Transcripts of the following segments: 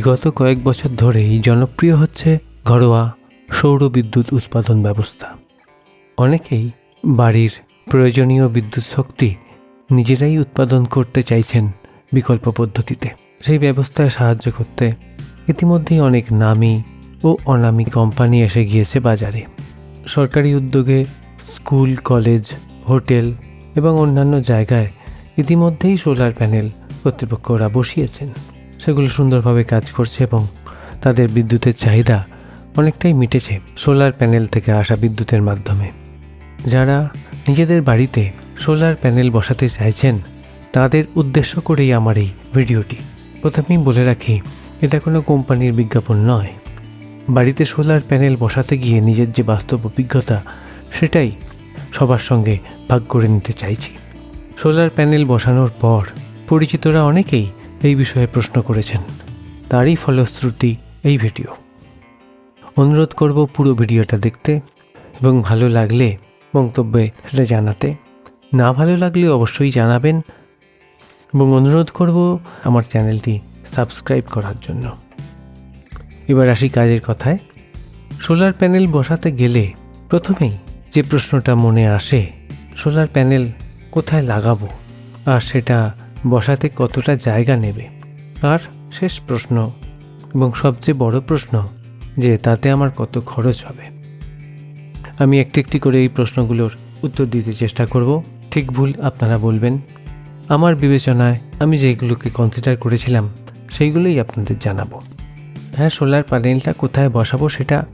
বিগত কয়েক বছর ধরেই জনপ্রিয় হচ্ছে ঘরোয়া সৌর বিদ্যুৎ উৎপাদন ব্যবস্থা। অনেকেই বাড়ির প্রয়োজনীয় বিদ্যুৎ শক্তি নিজেরাই উৎপাদন করতে চাইছেন বিকল্প পদ্ধতিতে। সেই ব্যবস্থায় সাহায্য করতে ইতিমধ্যেই অনেক নামী ও অনামি কোম্পানি এসে গিয়েছে বাজারে। সরকারি উদ্যোগে স্কুল, কলেজ, হোটেল এবং অন্যান্য জায়গায় ইতিমধ্যেই সোলার প্যানেল কর্তৃপক্ষরা বসিয়েছেন। সেগুলো সুন্দরভাবে কাজ করছে এবং তাদের বিদ্যুতের চাহিদা অনেকটাই মিটেছে সোলার প্যানেল থেকে আসা বিদ্যুতের মাধ্যমে। যারা নিজেদের বাড়িতে সোলার প্যানেল বসাতে চাইছেন, তাদের উদ্দেশ্য করেই আমার এই ভিডিওটি। প্রথমেই বলে রাখি, এটা কোনো কোম্পানির বিজ্ঞাপন নয়। বাড়িতে সোলার প্যানেল বসাতে গিয়ে নিজের যে বাস্তব অভিজ্ঞতা, সেটাই সবার সঙ্গে ভাগ করে নিতে চাইছি। সোলার প্যানেল বসানোর পর পরিচিতরা অনেকেই এই বিষয়ে প্রশ্ন করেছেন। তারই ফলশ্রুতি এই ভিডিও। অনুরোধ করব পুরো ভিডিওটা দেখতে এবং ভালো লাগলে মন্তব্যে সেটা জানাতে। না ভালো লাগলে অবশ্যই জানাবেন এবং অনুরোধ করব আমার চ্যানেলটি সাবস্ক্রাইব করার জন্য। এবার আসি কাজের কথায়। সোলার প্যানেল বসাতে গেলে প্রথমেই যে প্রশ্নটা মনে আসে, সোলার প্যানেল কোথায় লাগাবো? আর সেটা বসাতে কতটা জায়গা নেবে? আর শেষ প্রশ্ন, এবং সবচেয়ে বড় প্রশ্ন, যে তাতে আমার কত খরচ হবে? আমি একটি একটি করে এই প্রশ্নগুলোর উত্তর দিতে চেষ্টা করব। ঠিক ভুল আপনারা বলবেন। আমার বিবেচনায় আমি যেগুলোকে কনসিডার করেছিলাম, সেইগুলোই আপনাদের জানাব। হ্যাঁ সোলার প্যানেলটা কোথায় বসাবো সেটা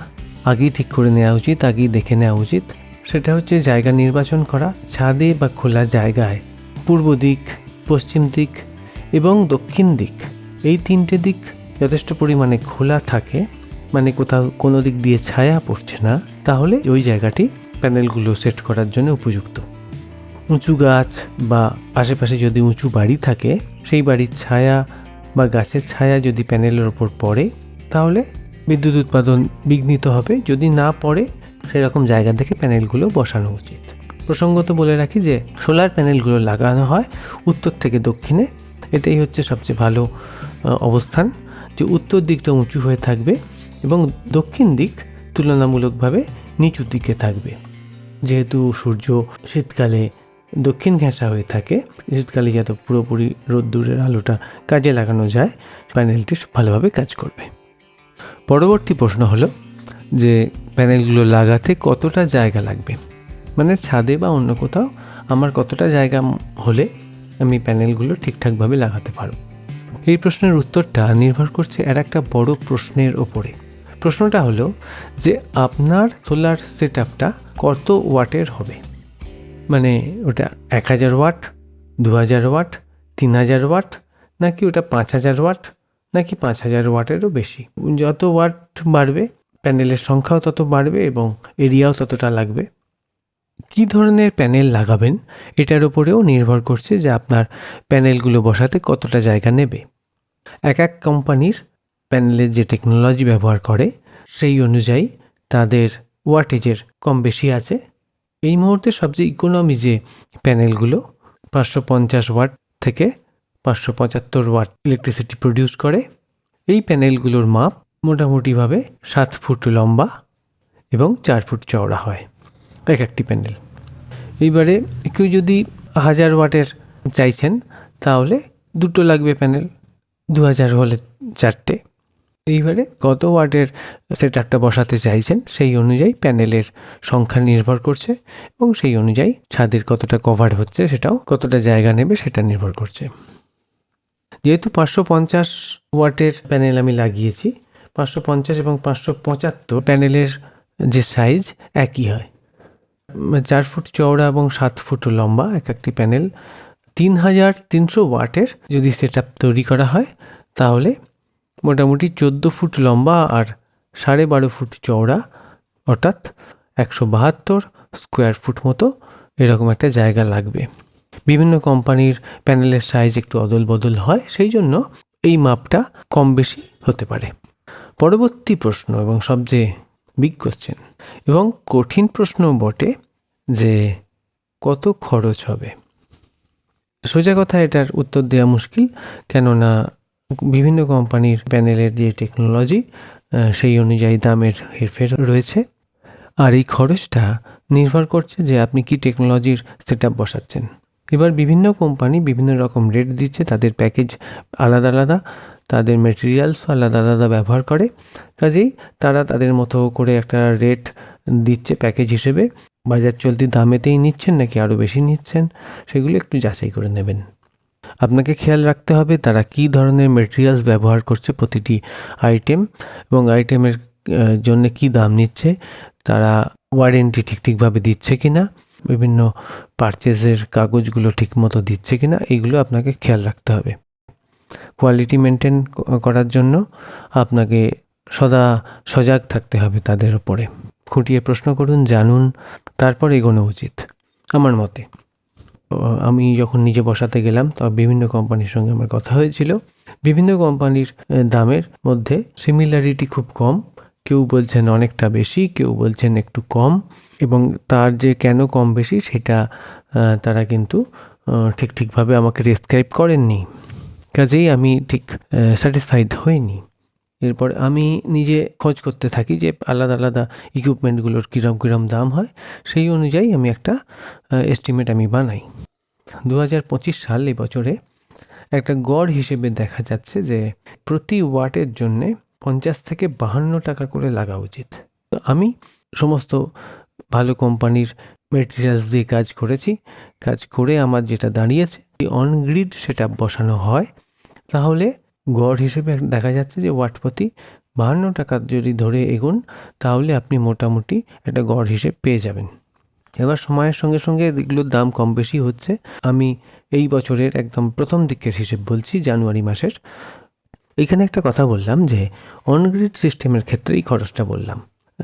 আগেই ঠিক করে নেওয়া উচিত, আগেই দেখে নেওয়া উচিত। সেটা হচ্ছে জায়গা নির্বাচন করা, ছাদে বা খোলা জায়গায়, পূর্ব দিক পশ্চিম দিক এবং দক্ষিণ দিক, এই তিনটে দিক যথেষ্ট পরিমাণে খোলা থাকে মানে কোথাও কোনো দিক দিয়ে ছায়া পড়ছে না, তাহলে ওই জায়গাটি প্যানেলগুলো সেট করার জন্য উপযুক্ত। উঁচু গাছ বা আশেপাশে যদি উঁচু বাড়ি থাকে, সেই বাড়ির ছায়া বা গাছের ছায়া যদি প্যানেলের ওপর পড়ে, তাহলে বিদ্যুৎ উৎপাদন বিঘ্নিত হবে। যদি না পড়ে, সেরকম জায়গা থেকে প্যানেলগুলো বসানো উচিত। প্রসঙ্গত বলে রাখি যে সোলার প্যানেলগুলো লাগানো হয় উত্তর থেকে দক্ষিণে। এটাই হচ্ছে সবচেয়ে ভালো অবস্থান যে উত্তর দিকটা উঁচু হয়ে থাকবে এবং দক্ষিণ দিক তুলনামূলকভাবে নিচু দিকে থাকবে। যেহেতু সূর্য শীতকালে দক্ষিণ ঘেঁষা হয়ে থাকে, শীতকালে যাতে পুরোপুরি রোদ্দুরের আলোটা কাজে লাগানো যায়, প্যানেলটি ভালোভাবে কাজ করবে। পরবর্তী প্রশ্ন হলো যে প্যানেলগুলো লাগাতে কতটা জায়গা লাগবে? মানে ছাদে বা অন্য কোথাও আমার কতটা জায়গা হলে আমি প্যানেলগুলো ঠিকঠাকভাবে লাগাতে পারব? এই প্রশ্নের উত্তরটা নির্ভর করছে আর একটা বড় প্রশ্নের ওপরে। প্রশ্নটা হলো যে আপনার সোলার সেট আপটা কত ওয়াটের হবে? মানে ওটা এক হাজার ওয়াট, দু হাজার ওয়াট, তিন হাজার ওয়াট, নাকি ওটা পাঁচ হাজার ওয়াট, নাকি পাঁচ হাজার ওয়াটেরও বেশি? যত ওয়াট বাড়বে, প্যানেলের সংখ্যাও তত বাড়বে এবং এরিয়াও ততটা লাগবে। কী ধরনের প্যানেল লাগাবেন, এটার উপরেও নির্ভর করছে যে আপনার প্যানেলগুলো বসাতে কতটা জায়গা নেবে। এক এক কোম্পানির প্যানেলের যে টেকনোলজি ব্যবহার করে, সেই অনুযায়ী তাদের ওয়াটেজের কম বেশি আছে। এই মুহূর্তে সবচেয়ে ইকোনমি যে প্যানেলগুলো পাঁচশো পঞ্চাশ ওয়াট থেকে পাঁচশো পঁচাত্তর ওয়াট ইলেকট্রিসিটি প্রডিউস করে, এই প্যানেলগুলোর মাপ মোটামুটিভাবে সাত ফুট লম্বা এবং চার ফুট চওড়া হয়। এক একটি প্যানেল এইবারে কেউ যদি হাজার ওয়াটের চাইছেন, তাহলে দুটো লাগবে প্যানেল দু হাজার হলে চারটে। এইবারে কত ওয়াটের সেটারটা বসাতে চাইছেন, সেই অনুযায়ী প্যানেলের সংখ্যা নির্ভর করছে এবং সেই অনুযায়ী ছাদের কতটা কভার হচ্ছে সেটাও কতটা জায়গা নেবে সেটা নির্ভর করছে। যেহেতু পাঁচশো পঞ্চাশ ওয়াটের প্যানেল আমি লাগিয়েছি, পাঁচশো পঞ্চাশ এবং পাঁচশো পঁচাত্তর প্যানেলের যে সাইজ একই হয়। চার ফুট চওড়া এবং সাত ফুট লম্বা এক একটি প্যানেল। তিন হাজার তিনশো ওয়াটের যদি সেট তৈরি করা হয়, তাহলে মোটামুটি চোদ্দ ফুট লম্বা আর সাড়ে বারো ফুট চওড়া, অর্থাৎ একশো বাহাত্তর স্কোয়ার ফুট মতো এরকম একটা জায়গা লাগবে। বিভিন্ন কোম্পানির প্যানেলের সাইজ একটু অদল বদল হয়, সেই জন্য এই মাপটা কম বেশি হতে পারে। পরবর্তী প্রশ্ন এবং সবচেয়ে বিগ কোশ্চেন এবং কঠিন প্রশ্ন বটে যে কত খরচ হবে। সোজা কথা এটার উত্তর দেওয়া মুশকিল, কেননা বিভিন্ন কোম্পানির প্যানেলের যে টেকনোলজি সেই অনুযায়ী দামের হেরফের রয়েছে। আর এই খরচটা নির্ভর করছে যে আপনি কি টেকনোলজির সেট বসাচ্ছেন। এবার বিভিন্ন কোম্পানি বিভিন্ন রকম রেট দিচ্ছে, তাদের প্যাকেজ আলাদা আলাদা, তাদের মেটেরিয়ালস আলাদা আলাদা ব্যবহার করে। কাজেই তারা তাদের মতো করে একটা রেট দিচ্ছে প্যাকেজ হিসেবে। বাজার চলতি দামেতেই নিচ্ছেন নাকি আরও বেশি নিচ্ছেন? সেগুলো একটু যাচাই করে নেবেন। আপনাকে খেয়াল রাখতে হবে তারা কী ধরনের মেটেরিয়ালস ব্যবহার করছে প্রতিটি আইটেম এবং আইটেমের জন্য কি দাম নিচ্ছে, তারা ওয়ারেন্টি ঠিক ঠিকভাবে দিচ্ছে কি না বিভিন্ন পারচেজের কাগজগুলো ঠিক মতো দিচ্ছে কি না এইগুলো আপনাকে খেয়াল রাখতে হবে। কোয়ালিটি মেনটেন করার জন্য আপনাকে সদা সজাগ থাকতে হবে তাদের উপরে। খুঁটিয়ে প্রশ্ন করুন, জানুন, তারপর এগোনো উচিত, আমার মতে। আমি যখন নিজে বসাতে গেলাম তখন বিভিন্ন কোম্পানির সঙ্গে আমার কথা হয়েছিল। বিভিন্ন কোম্পানির দামের মধ্যে সিমিলারিটি খুব কম। কেউ বলছেন অনেকটা বেশি, কেউ বলছেন একটু কম, এবং তার যে কেন কম বেশি, সেটা তারা কিন্তু ঠিক ঠিকভাবে আমাকে রেসক্রাইব করেননি। কাজেই আমি ঠিক স্যাটিসফাইড হইনি। এরপর আমি নিজে খোঁজ করতে থাকি যে আলাদা আলাদা ইকুইপমেন্টগুলোর কীরম কীরম দাম হয়, সেই অনুযায়ী আমি একটা এস্টিমেট আমি বানাই। দু হাজার পঁচিশ সাল বছরে একটা গড় হিসেবে দেখা যাচ্ছে যে প্রতি ওয়াটের জন্যে পঞ্চাশ থেকে বাহান্ন টাকা করে লাগা উচিত। তো আমি সমস্ত ভালো কোম্পানির মেটেরিয়ালস দিয়ে কাজ করেছি। কাজ করে আমার যেটা দাঁড়িয়েছে অনগ্রিড সেটা বসানো হয়, তাহলে গড় হিসেবে দেখা যাচ্ছে যে ওয়াট প্রতি বাহান্ন টাকা যদি ধরে এগুন, তাহলে আপনি মোটামুটি একটা গড় হিসেব পেয়ে যাবেন। এবার সময়ের সঙ্গে সঙ্গে এগুলোর দাম কম বেশি হচ্ছে। আমি এই বছরের একদম প্রথম দিকের হিসেব বলছি, জানুয়ারি মাসের। এখানে একটা কথা বললাম যে অনগ্রিড সিস্টেমের ক্ষেত্রেই খরচটা বললাম।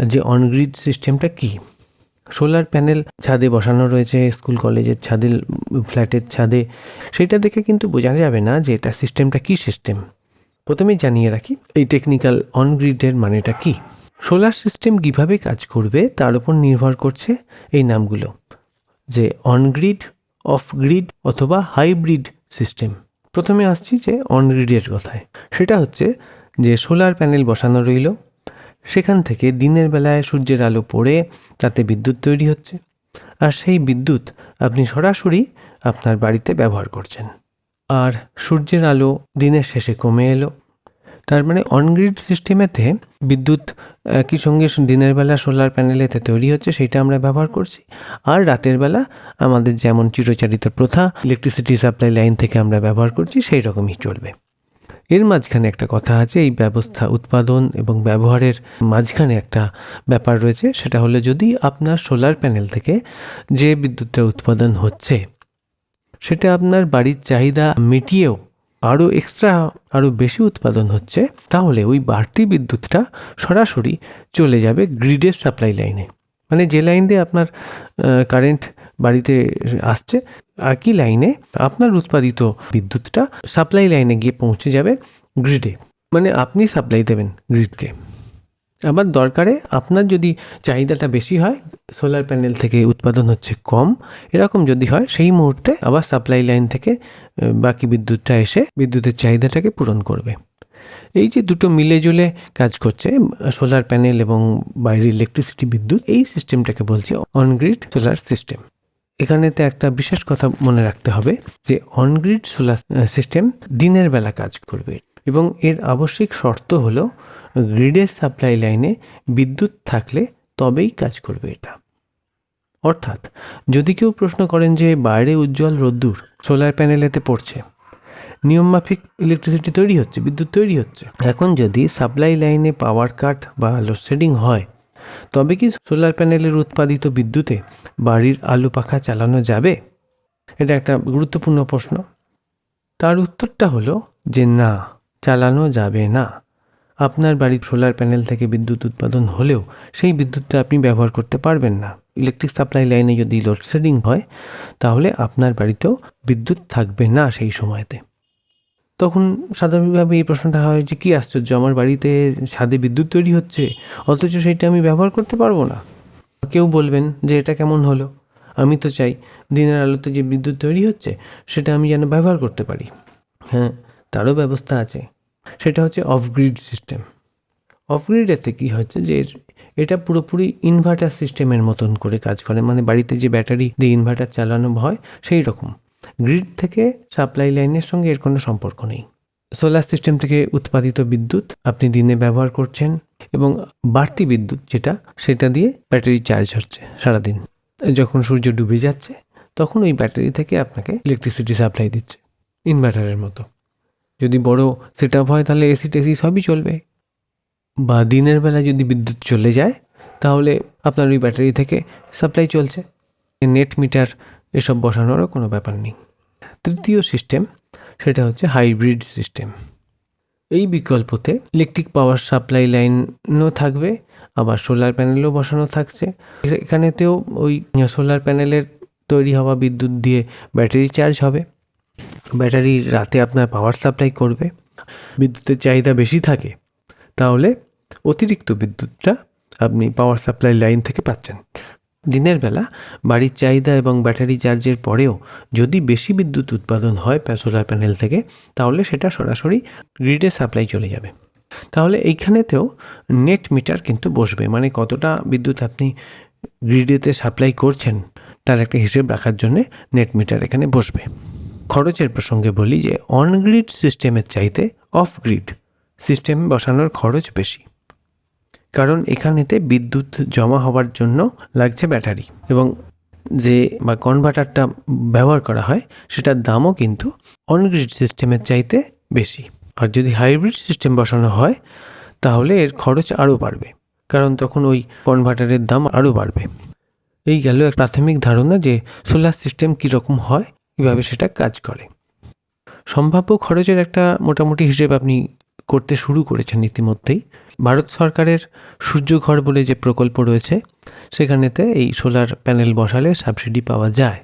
যে অনগ্রিড সিস্টেমটা কী? সোলার প্যানেল ছাদে বসানো রয়েছে, স্কুল কলেজের ছাদে, ফ্ল্যাটের ছাদে। সেটা দেখে কিন্তু বোঝা যাবে না যে এটা সিস্টেমটা কী সিস্টেম। প্রথমেই জানিয়ে রাখি, এই টেকনিক্যাল অনগ্রিডের মানেটা কী? সোলার সিস্টেম কীভাবে কাজ করবে তার উপর নির্ভর করছে এই নামগুলো, যে অনগ্রিড অফ গ্রিড অথবা হাইব্রিড সিস্টেম প্রথমে আসছি যে অনগ্রিডের কথায়। সেটা হচ্ছে যে সোলার প্যানেল বসানো রইল সেখান থেকে দিনের বেলায় সূর্যের আলো পড়ে তাতে বিদ্যুৎ তৈরি হচ্ছে। আর সেই বিদ্যুৎ আপনি সরাসরি আপনার বাড়িতে ব্যবহার করছেন। আর সূর্যের আলো দিনের শেষে কমে এলো। তার মানে অনগ্রিড সিস্টেমেতে বিদ্যুৎ একই সঙ্গে দিনের বেলা সোলার প্যানেলেতে তৈরি হচ্ছে, সেটা আমরা ব্যবহার করছি। আর রাতের বেলা আমাদের যেমন চিরচারিত প্রথা ইলেকট্রিসিটি সাপ্লাই লাইন থেকে আমরা ব্যবহার করছি, সেই রকমই চলবে। এর মাঝখানে একটা কথা আছে, এই ব্যবস্থা, উৎপাদন এবং ব্যবহারের মাঝখানে একটা ব্যাপার রয়েছে, সেটা হলো যদি আপনার সোলার প্যানেল থেকে যে বিদ্যুৎটা উৎপাদন হচ্ছে, সেটা আপনার বাড়ির চাহিদা মিটিয়েও আরও এক্সট্রা আরও বেশি উৎপাদন হচ্ছে, তাহলে ওই বাড়তি বিদ্যুৎটা সরাসরি চলে যাবে গ্রিডের সাপ্লাই লাইনে মানে যে লাইন দিয়ে আপনার কারেন্ট বাড়িতে আসছে একই লাইনে? আপনার উৎপাদিত বিদ্যুৎটা সাপ্লাই লাইনে গিয়ে পৌঁছে যাবে গ্রিডে মানে আপনি সাপ্লাই দেবেন গ্রিডকে আবার দরকারে আপনার যদি চাহিদাটা বেশি হয় সোলার প্যানেল থেকে উৎপাদন হচ্ছে কম, এরকম যদি হয়, সেই মুহূর্তে আবার সাপ্লাই লাইন থেকে বাকি বিদ্যুৎটা এসে বিদ্যুতের চাহিদাটাকে পূরণ করবে। এই যে দুটো মিলে জুলে কাজ করছে সোলার প্যানেল এবং বাইরের ইলেকট্রিসিটি বিদ্যুৎ, এই সিস্টেমটাকে বলছে অনগ্রিড সোলার সিস্টেম এখানেতে একটা বিশেষ কথা মনে রাখতে হবে যে অনগ্রিড সোলার সিস্টেম দিনের বেলা কাজ করবে এবং এর আবশ্যিক শর্ত হলো গ্রিডের সাপ্লাই লাইনে বিদ্যুৎ থাকলে তবেই কাজ করবে এটা। অর্থাৎ যদি কেউ প্রশ্ন করেন যে বাইরে উজ্জ্বল রোদ্দুর সোলার প্যানেলেতে পড়ছে, নিয়মমাফিক ইলেকট্রিসিটি তৈরি হচ্ছে, বিদ্যুৎ তৈরি হচ্ছে, এখন যদি সাপ্লাই লাইনে পাওয়ার কাট বা লোডশেডিং হয় তবে কি সোলার প্যানেলের উৎপাদিত বিদ্যুতে বাড়ির আলু পাখা চালানো যাবে? এটা একটা গুরুত্বপূর্ণ প্রশ্ন। তার উত্তরটা হলো যে না, চালানো যাবে না। আপনার বাড়ির সোলার প্যানেল থেকে বিদ্যুৎ উৎপাদন হলেও সেই বিদ্যুৎটা আপনি ব্যবহার করতে পারবেন না। ইলেকট্রিক সাপ্লাই লাইনে যদি লোডশেডিং হয়, তাহলে আপনার বাড়িতেও বিদ্যুৎ থাকবে না সেই সময়তে। তখন সাধারণভাবে এই প্রশ্নটা হয় যে, কী আশ্চর্য, আমার বাড়িতে ছাদে বিদ্যুৎ তৈরি হচ্ছে, অথচ সেটা আমি ব্যবহার করতে পারব না। কেউ বলবেন যে, এটা কেমন হলো? আমি তো চাই দিনের আলোতে যে বিদ্যুৎ তৈরি হচ্ছে, সেটা আমি যেন ব্যবহার করতে পারি। হ্যাঁ তারও ব্যবস্থা আছে। সেটা হচ্ছে অফ গ্রিড সিস্টেম অফ গ্রিডেতে কী হচ্ছে যে, এটা পুরোপুরি ইনভার্টার সিস্টেমের মতন করে কাজ করে। মানে বাড়িতে যে ব্যাটারি দিয়ে ইনভার্টার চালানো হয় সেই রকম গ্রিড থেকে সাপ্লাই লাইনের সঙ্গে এর কোনো সম্পর্ক নেই। সোলার সিস্টেম থেকে উৎপাদিত বিদ্যুৎ আপনি দিনে ব্যবহার করছেন এবং বাড়তি বিদ্যুৎ যেটা, সেটা দিয়ে ব্যাটারি চার্জ হচ্ছে সারাদিন। যখন সূর্য ডুবে যাচ্ছে, তখন ওই ব্যাটারি থেকে আপনাকে ইলেকট্রিসিটি সাপ্লাই দিচ্ছে ইনভার্টারের মতো। যদি বড় সেট আপ হয়, তাহলে এসি টেসি সবই চলবে। বা দিনের বেলা যদি বিদ্যুৎ চলে যায়, তাহলে আপনার ওই ব্যাটারি থেকে সাপ্লাই চলছে। নেট মিটার এসব বসানোরও কোনো ব্যাপার নেই। তৃতীয় সিস্টেম, সেটা হচ্ছে হাইব্রিড সিস্টেম। এই বিকল্পতে ইলেকট্রিক পাওয়ার সাপ্লাই লাইনও থাকবে, আবার সোলার প্যানেলও বসানো থাকছে। এখানেতেও ওই সোলার প্যানেলের তৈরি হওয়া বিদ্যুৎ দিয়ে ব্যাটারি চার্জ হবে। ব্যাটারি রাতে আপনার পাওয়ার সাপ্লাই করবে। বিদ্যুতের চাহিদা বেশি থাকে, তাহলে অতিরিক্ত বিদ্যুৎটা আপনি পাওয়ার সাপ্লাই লাইন থেকে পাচ্ছেন। দিনের বেলা বাড়ির চাহিদা এবং ব্যাটারি চার্জের পরেও যদি বেশি বিদ্যুৎ উৎপাদন হয় সোলার প্যানেল থেকে, তাহলে সেটা সরাসরি গ্রিডে সাপ্লাই চলে যাবে। তাহলে এইখানেতেও নেট মিটার কিন্তু বসবে মানে কতটা বিদ্যুৎ আপনি গ্রিডেতে সাপ্লাই করছেন, তার একটা হিসেব রাখার জন্য নেট মিটার এখানে বসবে। খরচের প্রসঙ্গে বলি যে অন গ্রিড সিস্টেমের চাইতে অফ গ্রিড সিস্টেম বসানোর খরচ বেশি। কারণ এখানেতে বিদ্যুৎ জমা হওয়ার জন্য লাগছে ব্যাটারি এবং যে বা কনভার্টারটা ব্যবহার করা হয়, সেটার দামও কিন্তু অনগ্রিড সিস্টেমের চাইতে বেশি। আর যদি হাইব্রিড সিস্টেম বসানো হয়, তাহলে এর খরচ আরও বাড়বে। কারণ তখন ওই কনভার্টারের দাম আরও বাড়বে। এই গেল এক প্রাথমিক ধারণা যে সোলার সিস্টেম কীরকম হয়, কীভাবে সেটা কাজ করে। সম্ভাব্য খরচের একটা মোটামুটি হিসেব আপনি করতে শুরু করেছেন ইতিমধ্যেই। ভারত সরকারের সূর্যঘর বলে যে প্রকল্প রয়েছে, সেখানেতে এই সোলার প্যানেল বসালে সাবসিডি পাওয়া যায়।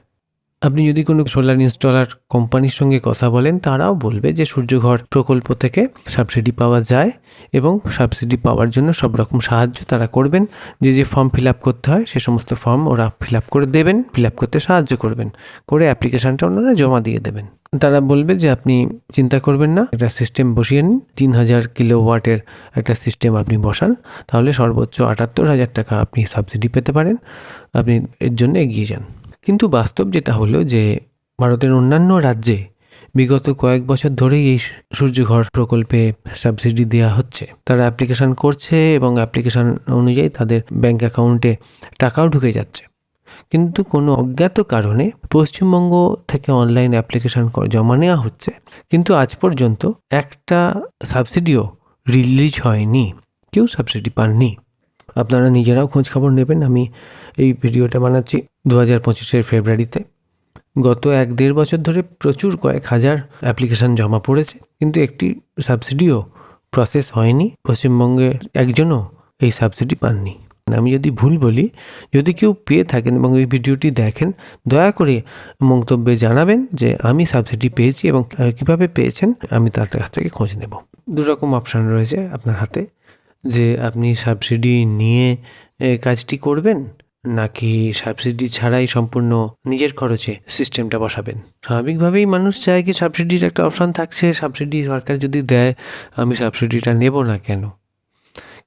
আপনি যদি কোনো সোলার ইনস্টলার কোম্পানির সঙ্গে কথা বলেন, তারাও বলবে যে সূর্যঘর প্রকল্প থেকে সাবসিডি পাওয়া যায় এবং সাবসিডি পাওয়ার জন্য সব রকম সাহায্য তারা করবেন। যে যে ফর্ম ফিল আপ করতে হয়, সে সমস্ত ফর্ম ওরা ফিল আপ করে দেবেন, ফিল আপ করতে সাহায্য করবেন। করে অ্যাপ্লিকেশনটা ওনারা জমা দিয়ে দেবেন। তারা বলবে যে আপনি চিন্তা করবেন না, একটা সিস্টেম বসিয়ে নিন, তিন হাজার কিলো ওয়াটের একটা সিস্টেম আপনি বসান, তাহলে সর্বোচ্চ আটাত্তর হাজার টাকা আপনি সাবসিডি পেতে পারেন, আপনি এর জন্য এগিয়ে যান। কিন্তু বাস্তব যেটা হলো যে ভারতের অন্যান্য রাজ্যে বিগত কয়েক বছর ধরেই এই সূর্যঘর প্রকল্পে সাবসিডি দেওয়া হচ্ছে। তারা অ্যাপ্লিকেশন করছে এবং অ্যাপ্লিকেশন অনুযায়ী তাদের ব্যাংক অ্যাকাউন্টে টাকাও ঢুকে যাচ্ছে। কিন্তু কোনো অজ্ঞাত কারণে পশ্চিমবঙ্গ থেকে অনলাইন অ্যাপ্লিকেশন জমা নেওয়া হচ্ছে। কিন্তু আজ পর্যন্ত একটা সাবসিডিও রিলিজ হয়নি। কেউ সাবসিডি পাননি। আপনারা নিজেরাও খোঁজ খবর নেবেন। আমি এই ভিডিওটা বানাচ্ছি দু হাজার পঁচিশের ফেব্রুয়ারিতে। গত এক দেড় বছর ধরে প্রচুর কয়েক হাজার অ্যাপ্লিকেশন জমা পড়েছে। কিন্তু একটি সাবসিডিও প্রসেস হয়নি। পশ্চিমবঙ্গের একজনও এই সাবসিডি পাননি। আমি যদি ভুল বলি, যদি কেউ পেয়ে থাকেন এবং এই ভিডিওটি দেখেন, দয়া করে মন্তব্যে জানাবেন যে আমি সাবসিডি পেয়েছি এবং কীভাবে পেয়েছেন, আমি তার কাছ থেকে খোঁজ নেব। দু রকম অপশান রয়েছে আপনার হাতে, যে আপনি সাবসিডি নিয়ে কাজটি করবেন, নাকি সাবসিডি ছাড়াই সম্পূর্ণ নিজের খরচে সিস্টেমটা বসাবেন? স্বাভাবিকভাবেই মানুষ চায় কি সাবসিডির একটা অপশান থাকছে, সাবসিডি সরকার যদি দেয়, আমি সাবসিডিটা নেব না কেন?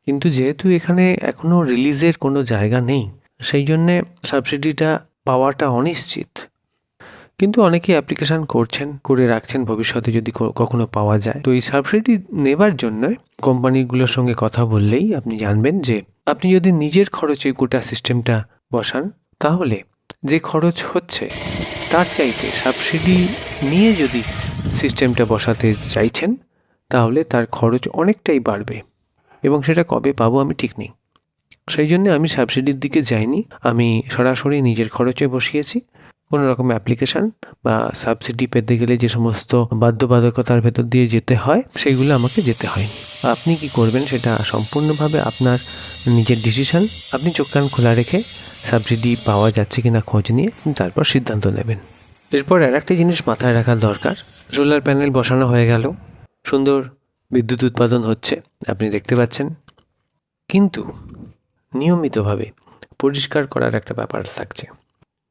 কিন্তু যেহেতু এখানে এখনও রিলিজের কোনো জায়গা নেই, সেই জন্যে সাবসিডিটা পাওয়াটা অনিশ্চিত। কিন্তু অনেকে অ্যাপ্লিকেশন করছেন, করে রাখছেন ভবিষ্যতে যদি কখনো পাওয়া যায়। তো এই সাবসিডি নেবার জন্য কোম্পানিগুলোর সঙ্গে কথা বললেই আপনি জানবেন যে, আপনি যদি নিজের খরচে গোটা সিস্টেমটা বসান, তাহলে যে খরচ হচ্ছে, তার চাইতে সাবসিডি নিয়ে যদি সিস্টেমটা বসাতে চাইছেন, তাহলে তার খরচ অনেকটাই বাড়বে। এবং সেটা কবে পাবো আমি ঠিক নেই। সেই জন্য আমি সাবসিডির দিকে যাইনি। আমি সরাসরি নিজের খরচে বসিয়েছি। কোনো রকম অ্যাপ্লিকেশান বা সাবসিডি পেতে গেলে যে সমস্ত বাধ্যবাধকতার ভেতর দিয়ে যেতে হয় সেইগুলো আমাকে যেতে হয়নি। আপনি কি করবেন সেটা সম্পূর্ণভাবে আপনার নিজের ডিসিশান আপনি চোখ কান খোলা রেখে সাবসিডি পাওয়া যাচ্ছে কিনা খোঁজ নিয়ে তারপর সিদ্ধান্ত নেবেন। এরপর আর একটা জিনিস মাথায় রাখার দরকার। সোলার প্যানেল বসানো হয়ে গেল। সুন্দর বিদ্যুৎ উৎপাদন হচ্ছে, আপনি দেখতে পাচ্ছেন। কিন্তু নিয়মিতভাবে পরিষ্কার করার একটা ব্যাপার থাকছে।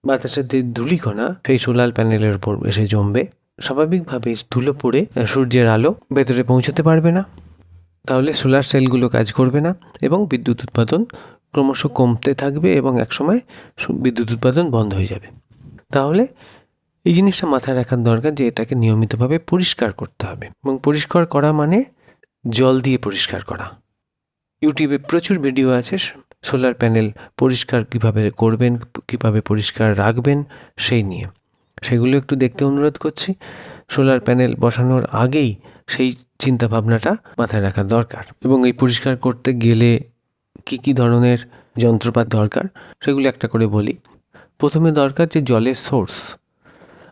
বাতাসের যে ধূলিকণা, সেই সোলার প্যানেলের উপর এসে জমবে। স্বাভাবিকভাবে ধুলো পড়ে সূর্যের আলো ভেতরে পৌঁছতে পারবে না। তাহলে সোলার সেলগুলো কাজ করবে না এবং বিদ্যুৎ উৎপাদন ক্রমশ কমতে থাকবে এবং একসময় বিদ্যুৎ উৎপাদন বন্ধ হয়ে যাবে। তাহলে এই জিনিসটা মাথায় রাখার দরকার যে এটাকে নিয়মিতভাবে পরিষ্কার করতে হবে। এবং পরিষ্কার করা মানে জল দিয়ে পরিষ্কার করা। ইউটিউবে প্রচুর ভিডিও আছে, সোলার প্যানেল পরিষ্কার কীভাবে করবেন, কীভাবে পরিষ্কার রাখবেন, সেই নিয়ে। সেগুলো একটু দেখতে অনুরোধ করছি। সোলার প্যানেল বসানোর আগেই সেই চিন্তা ভাবনাটা মাথায় রাখা দরকার। এবং এই পরিষ্কার করতে গেলে কি কি ধরনের যন্ত্রপাত দরকার, সেগুলো একটা করে বলি। প্রথমে দরকার যে জলের সোর্স।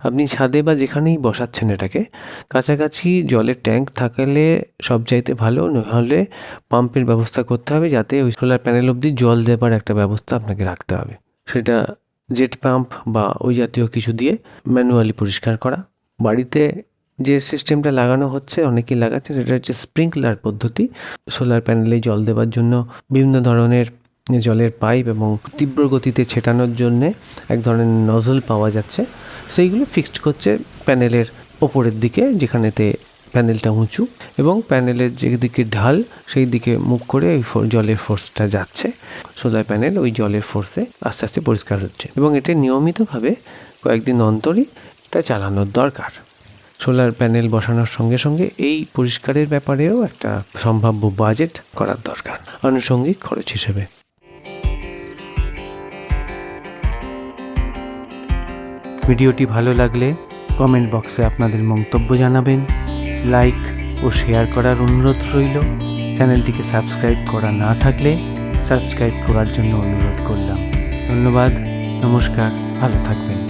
আপনি ছাদে বা যেখানেই বসাচ্ছেন এটাকে, কাছাকাছি জলের ট্যাঙ্ক থাকলে সবচাইতে ভালো নাহলে পাম্পের ব্যবস্থা করতে হবে যাতে ওই সোলার প্যানেল অবধি জল দেবার একটা ব্যবস্থা আপনাকে রাখতে হবে। সেটা জেট পাম্প বা ওই জাতীয় কিছু দিয়ে ম্যানুয়ালি পরিষ্কার করা। বাড়িতে যে সিস্টেমটা লাগানো হচ্ছে, অনেকেই লাগাচ্ছে, সেটা হচ্ছে স্প্রিংকলার পদ্ধতি। সোলার প্যানেলে জল দেওয়ার জন্য বিভিন্ন ধরনের জলের পাইপ এবং তীব্র গতিতে ছেটানোর জন্যে এক ধরনের নজল পাওয়া যাচ্ছে। সেইগুলো ফিক্সড করছে প্যানেলের ওপরের দিকে, যেখানেতে প্যানেলটা উঁচু এবং প্যানেলের যেদিকে ঢাল, সেই দিকে মুখ করে ওই জলের ফোর্সটা যাচ্ছে। সোলার প্যানেল ওই জলের ফোর্সে আস্তে আস্তে পরিষ্কার হচ্ছে এবং এটা নিয়মিতভাবে কয়েকদিন অন্তরই এটা চালানোর দরকার। সোলার প্যানেল বসানোর সঙ্গে সঙ্গে এই পরিষ্কারের ব্যাপারেও একটা সম্ভাব্য বাজেট করার দরকার, আনুষঙ্গিক খরচ হিসেবে। ভিডিওটি ভালো লাগলে কমেন্ট বক্সে আপনাদের মন্তব্য জানাবেন, লাইক ও শেয়ার করার অনুরোধ রইল। চ্যানেলটিকে সাবস্ক্রাইব করা না থাকলে সাবস্ক্রাইব করার জন্য অনুরোধ করলাম। ধন্যবাদ, নমস্কার, ভালো থাকবেন।